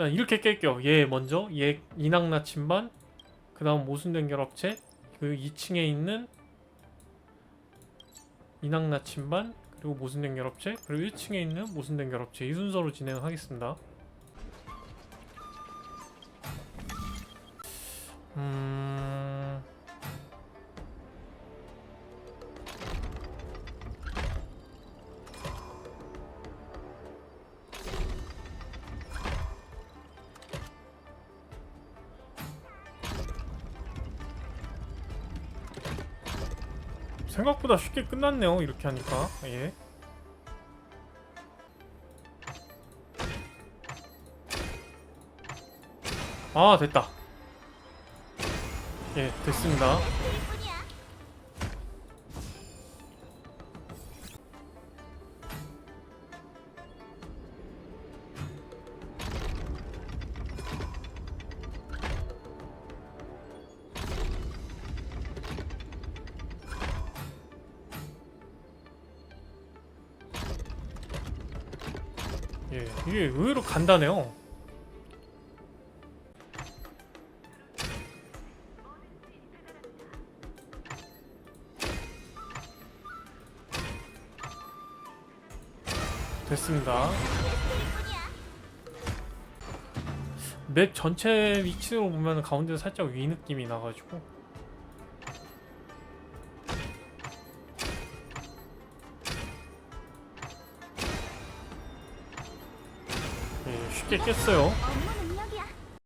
일단 이렇게 깰게요. 얘 먼저 얘 인왕 나침반 그 다음 모순된 결합체 그리고 2층에 있는 인왕 나침반 그리고 모순된 결합체 그리고 1층에 있는 모순된 결합체 이 순서로 진행하겠습니다. 생각보다 쉽게 끝났네요. 이렇게 하니까. 예. 아, 됐다. 예, 됐습니다. 예, 이게 의외로 간단해요. 됐습니다. 맵 전체 위치로 보면 가운데 살짝 위 느낌이 나가지고 쉽게 깼어요.